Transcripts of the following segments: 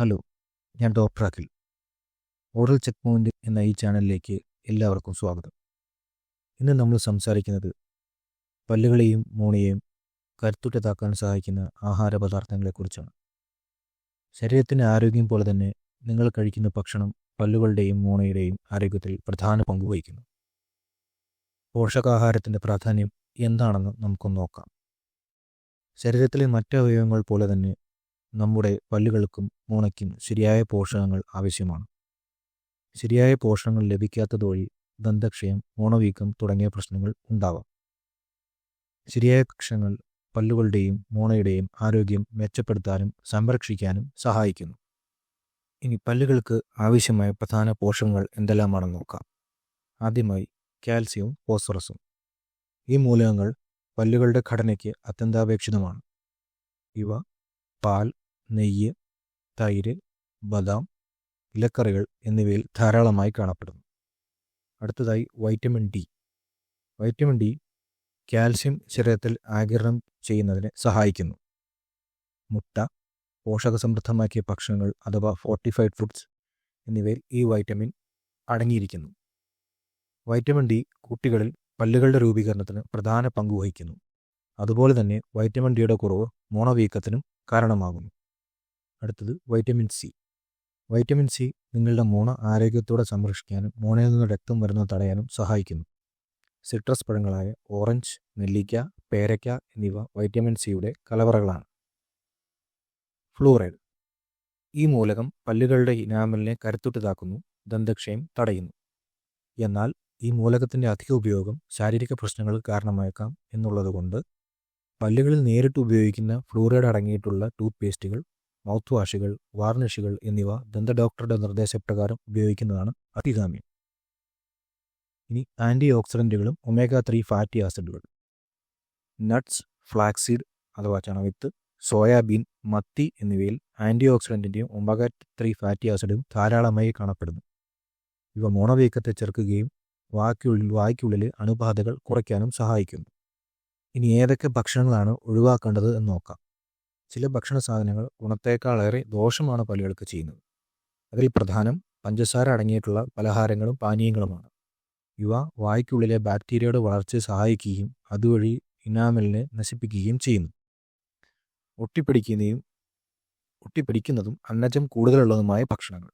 Hello ഞാൻ doctor Akhil. Oral check point എന്ന ഈ ചാനലിലേക്ക് എല്ലാവർക്കും സ്വാഗതം. ഇന്ന് നമ്മൾ സംസാരിക്കുന്നത് പല്ലുകളെയും മോണിയെയും കരുത്തുറ്റതാക്കാൻ സഹായിക്കുന്ന ആഹാര പദാർത്ഥങ്ങളെക്കുറിച്ചാണ് ശരീരത്തിന്റെ ആരോഗ്യം പോലെ തന്നെ നിങ്ങൾ കഴിക്കുന്ന ഭക്ഷണം പല്ലുകളുടെയും മോണയുടെയും ആരോഗ്യത്തിൽ പ്രധാന പങ്ക് വഹിക്കുന്നു. പോഷകാഹാരത്തിന്റെ പ്രാധാന്യം എന്താണെന്ന് നമുക്കൊന്ന് നോക്കാം. ശരീരത്തിലെ മറ്റ് അവയവങ്ങൾ പോലെ തന്നെ നമ്മുടെ പല്ലുകൾക്കും മോണയ്ക്കും ശരിയായ പോഷകങ്ങൾ ആവശ്യമാണ്. ശരിയായ പോഷകങ്ങൾ ലഭിക്കാത്തത് വഴി ദന്തക്ഷയം മോണവീക്കം തുടങ്ങിയ പ്രശ്നങ്ങൾ ഉണ്ടാവാം. ശരിയായ ഭക്ഷണങ്ങൾ പല്ലുകളുടെയും മോണയുടെയും ആരോഗ്യം മെച്ചപ്പെടുത്താനും സംരക്ഷിക്കാനും സഹായിക്കുന്നു. ഇനി പല്ലുകൾക്ക് ആവശ്യമായ പ്രധാന പോഷകങ്ങൾ എന്തെല്ലാമാണെന്ന് നോക്കാം. ആദ്യമായി കാൽസ്യവും ഫോസ്ഫറസും. ഈ മൂലകങ്ങൾ പല്ലുകളുടെ ഘടനയ്ക്ക് അത്യന്താപേക്ഷിതമാണ്. ഇവ പാൽ നെയ്യ് തൈര് ബദാം ഇലക്കറികൾ എന്നിവയിൽ ധാരാളമായി കാണപ്പെടുന്നു. അടുത്തതായി vitamin D. Vitamin D calcium ശരീരത്തിൽ ആകിരണം ചെയ്യുന്നതിന് സഹായിക്കുന്നു. മുട്ട പോഷകസമൃദ്ധമാക്കിയ ഭക്ഷണങ്ങൾ അഥവാ ഫോർട്ടിഫൈഡ് ഫുഡ്സ് എന്നിവയിൽ ഈ വൈറ്റമിൻ അടങ്ങിയിരിക്കുന്നു. വൈറ്റമിൻ ഡി കുട്ടികളിൽ പല്ലുകളുടെ രൂപീകരണത്തിന് പ്രധാന പങ്ക് വഹിക്കുന്നു. അതുപോലെ തന്നെ വൈറ്റമിൻ ഡിയുടെ കുറവ് മോണവീക്കത്തിനും കാരണമാകുന്നു. അടുത്തത് വൈറ്റമിൻ സി വൈറ്റമിൻ സി നിങ്ങളുടെ മോണ ആരോഗ്യത്തോടെ സംരക്ഷിക്കാനും മോണയിൽ നിന്ന് രക്തം വരുന്നത് തടയാനും സഹായിക്കുന്നു. സിട്രസ് പഴങ്ങളായ ഓറഞ്ച് നെല്ലിക്ക പേരയ്ക്ക എന്നിവ വൈറ്റമിൻ സിയുടെ കലവറകളാണ്. ഫ്ലൂറൈഡ് ഈ മൂലകം പല്ലുകളുടെ ഇനാമലിനെ കരുത്തുറ്റതാക്കുന്നു ദന്തക്ഷയം തടയുന്നു. എന്നാൽ ഈ മൂലകത്തിന്റെ അധിക ഉപയോഗം ശാരീരിക പ്രശ്നങ്ങൾക്ക് കാരണമായേക്കാം എന്നുള്ളതുകൊണ്ട് പല്ലുകളിൽ നേരിട്ട് ഉപയോഗിക്കുന്ന ഫ്ലൂറൈഡ് അടങ്ങിയിട്ടുള്ള ടൂത്ത് പേസ്റ്റുകൾ മൗത്ത് വാഷുകൾ വാർണിഷുകൾ എന്നിവ ദന്ത ഡോക്ടറുടെ നിർദ്ദേശപ്രകാരം ഉപയോഗിക്കുന്നതാണ് അതികാമ്യം ഇനി ആന്റി ഓക്സിഡന്റുകളും ഒമേഗ ത്രീ ഫാറ്റി ആസിഡുകൾ. നട്ട്സ് ഫ്ലാക്സീഡ് അഥവാ ചണവിത്ത് സോയാബീൻ മത്തി എന്നിവയിൽ ആന്റി ഓക്സിഡന്റിന്റെയും ഒമേഗ ത്രീ ഫാറ്റി ആസിഡും ധാരാളമായി കാണപ്പെടുന്നു. ഇവ മോണവീക്കത്തെ ചെറുക്കുകയും വായ്ക്കുള്ളിൽ വായ്ക്കുള്ളിലെ അണുബാധകൾ കുറയ്ക്കാനും സഹായിക്കുന്നു. ഇനി ഏതൊക്കെ ഭക്ഷണങ്ങളാണ് ഒഴിവാക്കേണ്ടത് എന്ന് നോക്കാം. ചില ഭക്ഷണ സാധനങ്ങൾ ഗുണത്തേക്കാളേറെ ദോഷമാണ് പല്ലുകൾക്ക് ചെയ്യുന്നത്. അതിൽ പ്രധാനം പഞ്ചസാര അടങ്ങിയിട്ടുള്ള പലഹാരങ്ങളും പാനീയങ്ങളുമാണ്. ഇവ വായ്ക്കുള്ളിലെ ബാക്ടീരിയയുടെ വളർച്ചയെ സഹായിക്കുകയും അതുവഴി ഇനാമലിനെ നശിപ്പിക്കുകയും ചെയ്യുന്നു. ഒട്ടിപ്പിടിക്കുന്നതും ഒട്ടിപ്പിടിക്കുന്നതും അന്നജം കൂടുതലുള്ളതുമായ ഭക്ഷണങ്ങൾ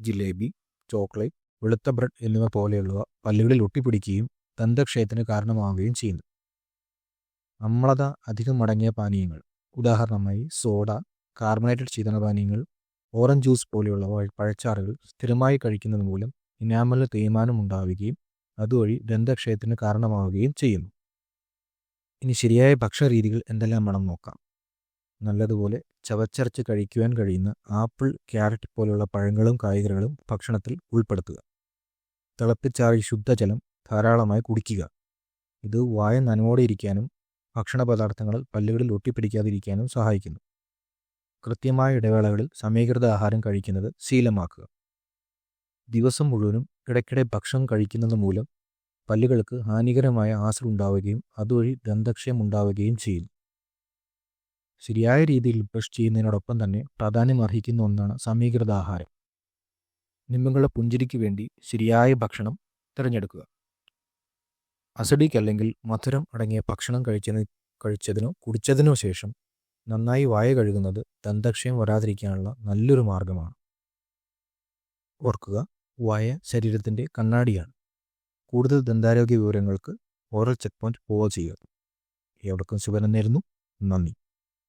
ജിലേബി ചോക്ലേറ്റ് വെളുത്ത ബ്രെഡ് എന്നിവ പോലെയുള്ളവ പല്ലുകളിൽ ഒട്ടിപ്പിടിക്കുകയും ദന്തക്ഷയത്തിന് കാരണമാവുകയും ചെയ്യുന്നു. അമ്ലത അധികം അടങ്ങിയ പാനീയങ്ങൾ ഉദാഹരണമായി സോഡ കാർബണേറ്റഡ് ശീതളപാനീയങ്ങൾ ഓറഞ്ച് ജ്യൂസ് പോലെയുള്ള പഴച്ചാറുകൾ സ്ഥിരമായി കഴിക്കുന്നത് മൂലം ഇനാമലിന് തേയ്മാനം ഉണ്ടാവുകയും അതുവഴി ദന്തക്ഷയത്തിന് കാരണമാവുകയും ചെയ്യുന്നു. ഇനി ശരിയായ ഭക്ഷണരീതികൾ എന്തെല്ലാമാണെന്ന് നോക്കാം. നല്ലതുപോലെ ചവച്ചരച്ച് കഴിക്കുവാൻ കഴിയുന്ന ആപ്പിൾ ക്യാരറ്റ് പോലുള്ള പഴങ്ങളും കായ്കറികളും ഭക്ഷണത്തിൽ ഉൾപ്പെടുത്തുക. തിളപ്പിച്ചാറി ശുദ്ധജലം ധാരാളമായി കുടിക്കുക. ഇത് വായ നനവോടെ ഇരിക്കാനും ഭക്ഷണ പദാർത്ഥങ്ങൾ പല്ലുകളിൽ ഒട്ടിപ്പിടിക്കാതിരിക്കാനും സഹായിക്കുന്നു. കൃത്യമായ ഇടവേളകളിൽ സമീകൃത ആഹാരം കഴിക്കുന്നത് ശീലമാക്കുക. ദിവസം മുഴുവനും ഇടയ്ക്കിടെ ഭക്ഷണം കഴിക്കുന്നത് മൂലം പല്ലുകൾക്ക് ഹാനികരമായ ആസിഡ് ഉണ്ടാവുകയും അതുവഴി ദന്തക്ഷയം ഉണ്ടാവുകയും ചെയ്യുന്നു. ശരിയായ രീതിയിൽ ബ്രഷ് ചെയ്യുന്നതിനോടൊപ്പം തന്നെ പ്രാധാന്യം അർഹിക്കുന്ന ഒന്നാണ് സമീകൃത ആഹാരം. നിമ്മങ്ങളുടെ പുഞ്ചിരിക്ക് വേണ്ടി ശരിയായ ഭക്ഷണം തിരഞ്ഞെടുക്കുക. അസിഡിക് അല്ലെങ്കിൽ മധുരം അടങ്ങിയ ഭക്ഷണം കഴിച്ചതിന് കഴിച്ചതിനോ കുടിച്ചതിനോ ശേഷം നന്നായി വായ കഴുകുന്നത് ദന്തക്ഷയം വരാതിരിക്കാനുള്ള നല്ലൊരു മാർഗമാണ്. ഓർക്കുക വായ ശരീരത്തിന്റെ കണ്ണാടിയാണ്. കൂടുതൽ ദന്താരോഗ്യ വിവരങ്ങൾക്ക് ഓറൽ ചെക്ക് പോയിന്റ് ഫോളോ ചെയ്യുക. എവർക്കും ശുഭനം നേരുന്നു. നന്ദി.